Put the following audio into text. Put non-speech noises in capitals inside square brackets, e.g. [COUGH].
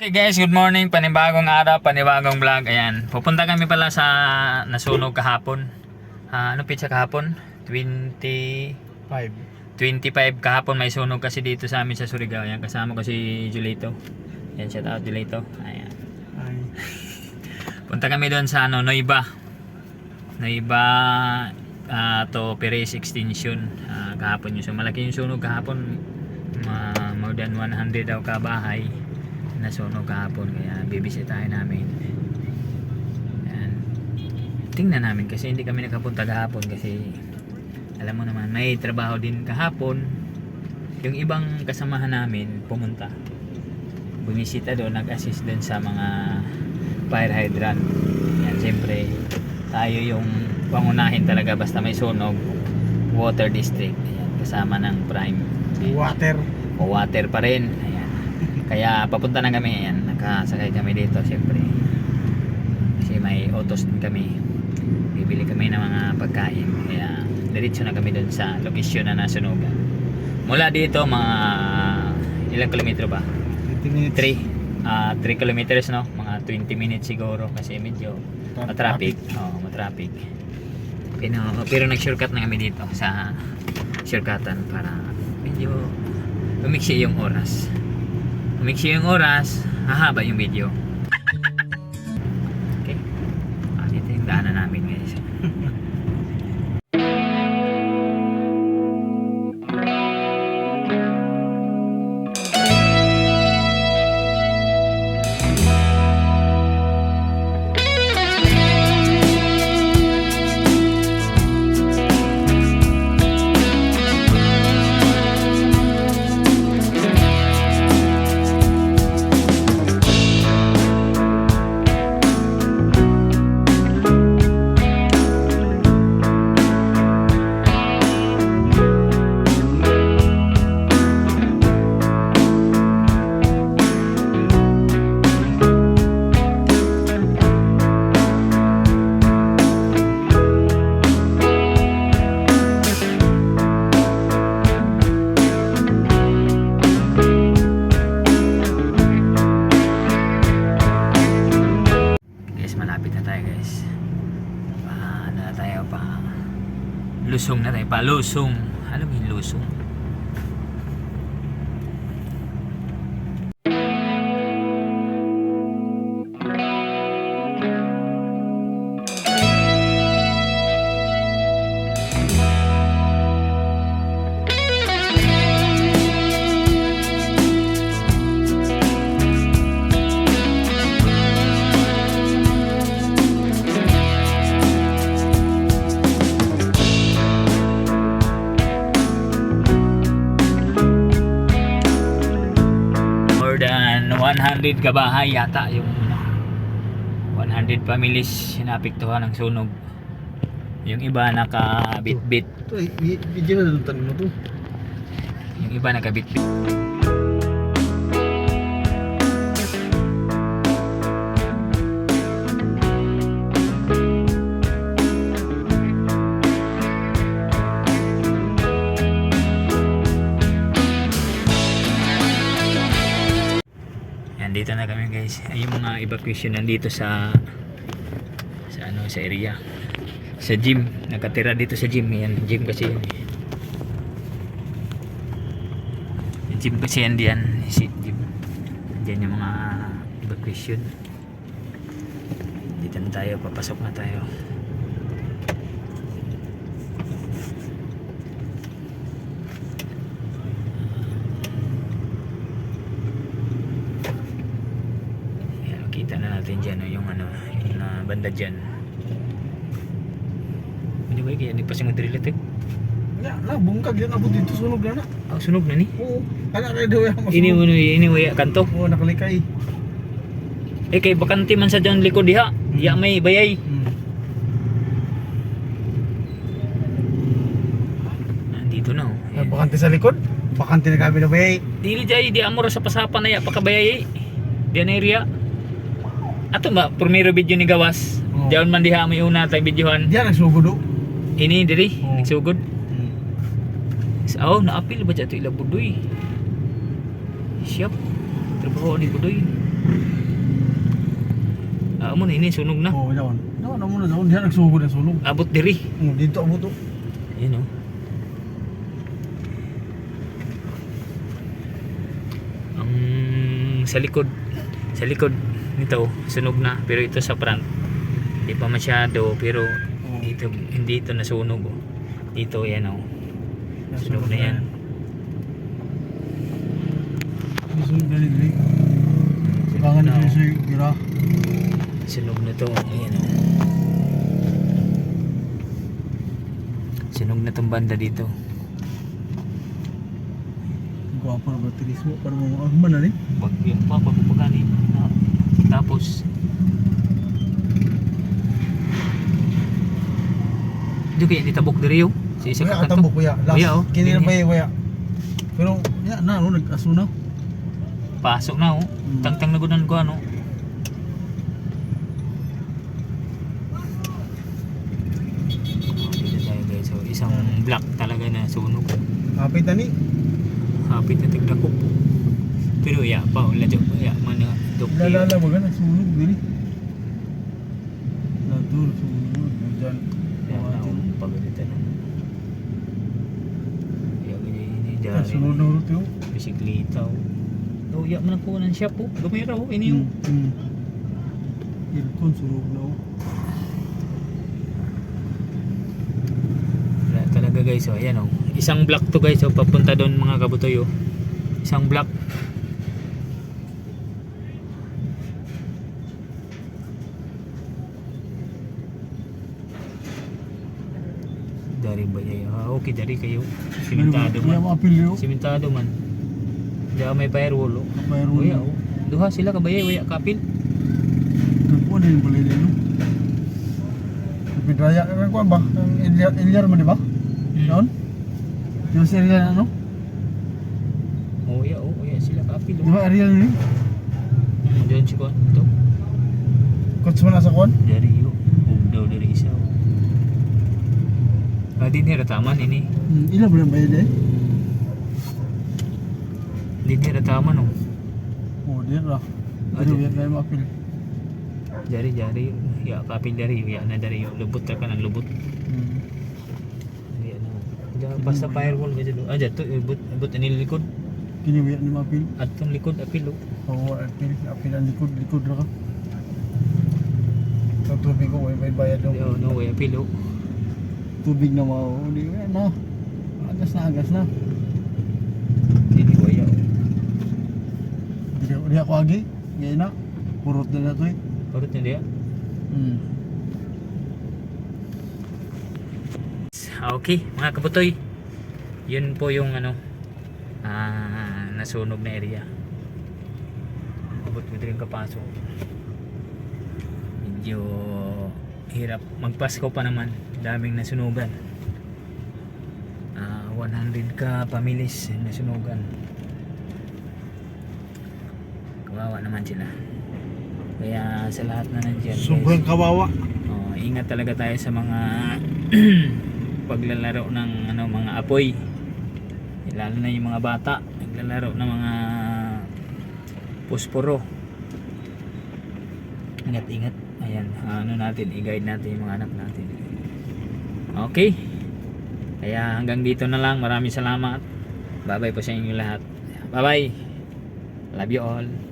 Okay guys, good morning. Panibagong araw, panibagong vlog. Ayan, pupunta kami pala sa nasunog kahapon. Ah, ano pizza kahapon? 20... 5. 25 kahapon may sunog kasi dito sa amin sa Surigao. Ayan, kasama ko si Julito. Ayan, shout out Julito. Ayan. Ay. [LAUGHS] Punta kami doon sa ano, Noiba. Noiba ah, to Perez Extension. Ah, kahapon yun. So malaki yung sunog kahapon. Ma- more than 100 daw kabahay na sunog kahapon. Kaya bibisitahin namin. Ayan. Tingnan namin kasi hindi kami nakapunta kahapon kasi alam mo naman may trabaho din kahapon. Yung ibang kasamahan namin pumunta. Bumisita doon, nag-assist doon sa mga fire hydrant. Yan, siyempre, tayo yung pangunahin talaga basta may sunog. Water District. Ayan, kasama ng Prime. Water. O water pa rin. Kaya papunta na kami. Ayan, nakasakay kami dito siyempre. Kasi may autos din kami. Bibili kami ng mga pagkain. Kaya diretso na kami doon sa location na nasunogan. Mula dito mga ilang kilometro ba? 20 minutes. 3 ah 3 kilometers no mga 20 minutes siguro kasi medyo matraffic oh matraffic pero, pero nag shortcut na kami dito sa shortcutan para medyo umiksi yung oras umiksi yung oras hahaba yung video malapit na tayo guys. Pa ano na tayo pa lusong na tayo pa lusong alam mo yung lusong 100 kabahay yata yung 100 families sinapiktuhan ng sunog yung iba nakabit-bit Ito, eh, i- video na doon tanin mo to. yung iba nakabit-bit Yan, dito na kami guys. Ay, yung mga evacuation nandito sa sa ano sa area. Sa gym. Nakatira dito sa gym. Yan, gym kasi. Yung gym kasi yan diyan. Si gym. Diyan yung mga evacuation. Dito na tayo. Papasok na tayo. Ayan, kita na natin dyan yung ano, yung na banda dyan. Ano ba kaya nagpasingon drill ito? Ya, na, bungkag yan abot dito sunog na na. Oh, sunog na ni. Oo. Kana kay daw yung Ini mo ini mo kanto. Oo, nakalikay. Eh kay bakante man sa dyan likod diha. Ya may bayay. Hmm. Nandito na oh. Ay, bakante sa likod. Bakante na kami na ba eh. Dili jay di amor sa pasapan na ya pakabayay. Diyan na area. Ato ba primero video ni gawas. Oo. Diyan man diha may una tay videohan. Diyan nagsugod do. Ini diri Oo. nagsugod. Hmm. Oh, naapil ba ito ila budoy? Siyap. Trabaho ni budoy. amo na ini sunog na. Oo, daon. Daon na muna daon. Diyan nagsugod ang sunog. Abot diri. Oh, dito abot to. Ayun oh. Ang sa likod sa likod nito sunog na pero ito sa front hindi pa masyado pero dito hindi ito nasunog oh. Dito yan oh. Sunog na yan. Sunog na rin. Kailangan na sa gira. Sunog na to. Ayan oh. Sunog na tong banda dito. Gwapo na batteries mo. Para mo agman na rin. Wag yun pa pagpupagani. Ah, Tapos Di kaya di tabok diri yo. Si isa ka atambok kuya. Last. Kuya, oh. Kini na yung kuya? Pero, ya na, ano, nag-aso na. Pasok na oh. Mm. Tangtang nagunan ko ano. So, isang block talaga na sunog. Kapit na ni. Hapit na tigdakop. Pero ya pa wala jo ya mana dokter. Lalala ba ganun? Sunog dili. Latul, sunog. Diyan. Ya pagalitan. Ya ganyan ini Ah, dari. Sunod na urut yun. Bisikleta oh. Oh, ya man ko nan siya po. Oh ini oh. Hmm. Aircon, sunog na oh. Talaga guys oh. Ayan oh. Isang block to guys oh. Papunta doon mga kabutoy oh. Isang block. Dari ba yay? Ah, okay dari kayo. Simentado Kaya man. maapil yun. Simentado man. Diya may firewall oh. Kapayro Uya na. oh. Duha sila kabayay waya kapil. Nagpo na yung balay din. Pidraya, ano ko ba? Ang Ilyar, Ilyar mo di ba? Hmm. Noon? Yung si ano? Oh ya oh, uya sila kapil Di oh. ba Ariel ni? Hmm, doon si Kon. Ito. Coach mo na sa kon? Dari yo. Ug daw dari isa. oh. Ah, di nira taman ini. Hmm, ilan ba yung bayad eh? Di nira taman oh. Oh, di ra. Pero di- yan kaya maapil. Jari jari ya kapil dari ya na dari lubot ka ng lubot. Hmm. Ya na. Ja basta firewall ka dito. Ah jato lubot lubot ani likod. Kini ba yan ni maapil? At likod apil oh. Oo, apil. Apil ang likod, likod ra ka. Sa tubig ko, may may bayad Di, Oh, daw. no way apil oh. Tubig na. Di ba na. Agas na, agas na. Di di waya oh. Di, di ako agi. Ngayon na. Purot na na to eh. Parot na diya. Hmm. Okay, mga kabutoy. Yun po yung ano ah nasunog na area. Abot mo din kapasok. Medyo hirap magpasko pa naman. Daming nasunugan. Ah 100 ka pamilis nasunugan. Kawawa naman sila. Kaya sa lahat na nandiyan. guys, Sobrang kawawa. Oh, ingat talaga tayo sa mga [CLEARS THROAT] paglalaro ng ano mga apoy. Lalo na yung mga bata, naglalaro ng mga posporo. Ingat-ingat. Ayan, ano natin, i-guide natin yung mga anak natin. Okay. Kaya hanggang dito na lang. Maraming salamat. Bye-bye po sa inyo lahat. Bye-bye. Love you all.